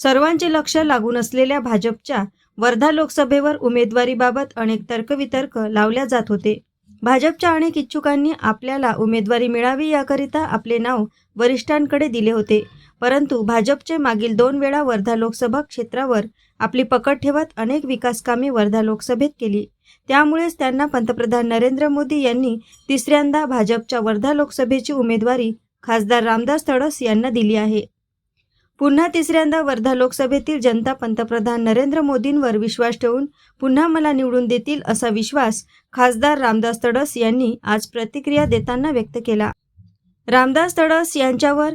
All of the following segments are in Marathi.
सर्वांचे लक्ष लागून असलेल्या भाजपच्या वर्धा लोकसभेवर उमेदवारीबाबत अनेक तर्कवितर्क लावल्या जात होते. भाजपच्या अनेक इच्छुकांनी आपल्याला उमेदवारी मिळावी याकरिता आपले नाव वरिष्ठांकडे दिले होते. परंतु भाजपचे मागील दोन वेळा वर्धा लोकसभा क्षेत्रावर आपली पकड ठेवत अनेक विकासकामे वर्धा लोकसभेत केली. त्यामुळेच त्यांना पंतप्रधान नरेंद्र मोदी यांनी तिसऱ्यांदा भाजपच्या वर्धा लोकसभेची उमेदवारी खासदार रामदास तडस यांना दिली आहे. पुन्हा तिसऱ्यांदा वर्धा लोकसभेतील जनता पंतप्रधान नरेंद्र मोदींवर विश्वास ठेवून पुन्हा मला निवडून देतील असा विश्वास खासदार रामदास तडस यांनी आज प्रतिक्रिया देताना व्यक्त केला. रामदास तडस यांच्यावर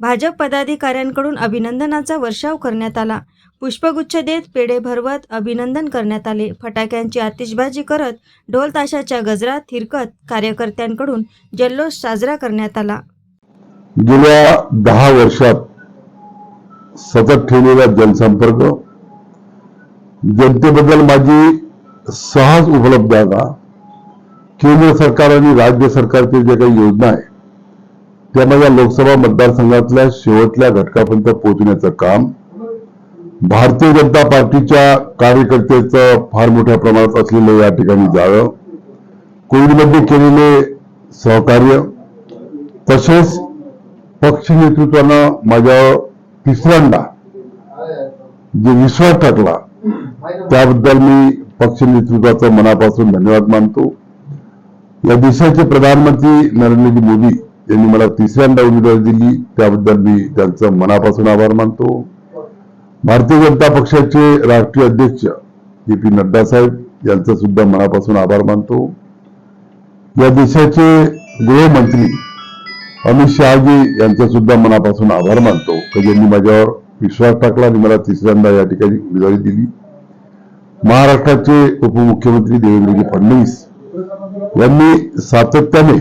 भाजप पदाधिकाऱ्यांकडून अभिनंदनाचा वर्षाव करण्यात आला. पुष्पगुच्छ देत पेढे भरवत अभिनंदन करण्यात आले. फटाक्यांची आतिषबाजी करत ढोल ताशाच्या गजरात थिरकत कार्यकर्त्यांकडून जल्लोष साजरा करण्यात आला. गेल्या दहा वर्षात सतत ठेवलेला जनसंपर्क जनतेबद्दल माझी सहज उपलब्धता केंद्र सरकार आणि राज्य सरकारचे जे काही योजना आहे त्या माझ्या लोकसभा मतदारसंघातल्या शेवटल्या घटकापर्यंत पोहोचण्याचं काम भारतीय जनता पार्टीच्या कार्यकर्त्याचं फार मोठ्या प्रमाणात असलेलं या ठिकाणी जाळं कोविडमध्ये केलेले सहकार्य तसेच पक्ष नेतृत्वानं माझ्यावर तिसऱ्यांदा जे विश्वास टाकला त्याबद्दल मी पक्ष नेतृत्वाचा मनापासून धन्यवाद मानतो. या देशाचे प्रधानमंत्री नरेंद्रजी मोदी यांनी मला तिसऱ्यांदा उमेदवारी दिली त्याबद्दल मी त्यांचं मनापासून आभार मानतो. भारतीय जनता पक्षाचे राष्ट्रीय अध्यक्ष जे पी नड्डा साहेब यांचं सुद्धा मनापासून आभार मानतो. या देशाचे गृहमंत्री अमित शहाजी यांचा सुद्धा मनापासून आभार मानतो. की ज्यांनी माझ्यावर विश्वास टाकला आणि मला तिसऱ्यांदा या ठिकाणी उमेदवारी दिली. महाराष्ट्राचे उपमुख्यमंत्री देवेंद्रजी फडणवीस यांनी सातत्याने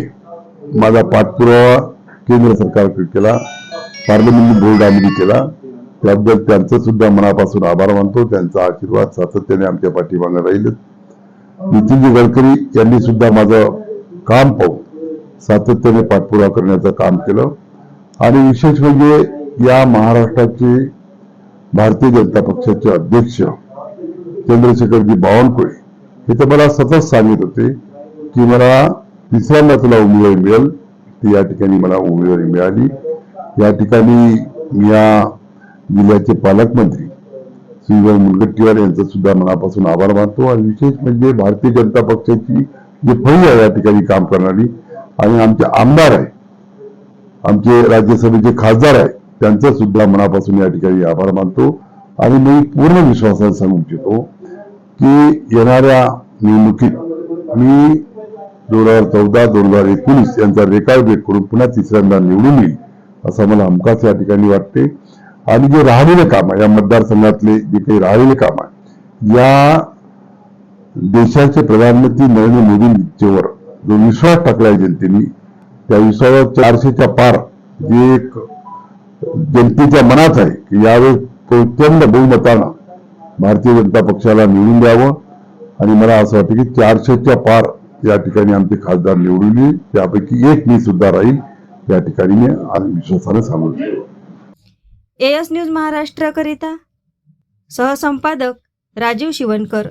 माझा पाठपुरावा केंद्र सरकारकडे केला पार्लमेंटरी बोर्ड केला. त्याबद्दल त्यांचं सुद्धा मनापासून आभार मानतो. त्यांचा आशीर्वाद सातत्याने आमच्या पाठीमागे राहील. नितीनजी गडकरी यांनी सुद्धा माझं काम पाहून सातत्याने पाठपुरावा करण्याचं काम केलं. आणि विशेष म्हणजे या महाराष्ट्राचे भारतीय जनता पक्षाचे अध्यक्ष चंद्रशेखरजी बावनकुळे हे तर मला सतत सांगत होते की मला तिसऱ्यांदा तुला उमेदवारी मिळेल. ती या ठिकाणी मला उमेदवारी मिळाली. या ठिकाणी मी या जिल्ह्याचे पालकमंत्री श्रीभाई मुनगट्टीवार यांचा सुद्धा मनापासून आभार मानतो. आणि विशेष म्हणजे भारतीय जनता पक्षाची जी फळी आहे या ठिकाणी काम करणारी आणि आमचे आमदार आहे आमचे राज्यसभेचे खासदार आहे त्यांचा सुद्धा मनापासून या ठिकाणी आभार मानतो. आणि मी पूर्ण विश्वासाने सांगू इच्छितो की येणाऱ्या निवडणुकीत मी दोन हजार चौदा दोन हजार एकोणीस यांचा रेकॉर्ड ब्रेक करून पुन्हा तिसऱ्यांदा निवडून येईल असं मला हमखास या ठिकाणी वाटते. आणि जे राहिलेले काम आहे या मतदारसंघातले जे काही राहिलेले काम आहे या देशाचे प्रधानमंत्री नरेंद्र मोदींच्यावर जो विश्वास टाकलाय जनतेने त्या विश्वासावर चारशेच्या पार जे एक जनतेच्या मनात आहे की यावेळेस प्रचंड बहुमतानं भारतीय जनता पक्षाला निवडून द्यावं. आणि मला असं वाटतं की चारशेच्या पार या ठिकाणी आमचे खासदार निवडून येईल. त्यापैकी एक मी सुद्धा राहील. या ठिकाणी मी विश्वासानं विश्वासाने सांगू एस एएस न्यूज महाराष्ट्राकरिता सहसंपादक राजीव शिवणकर.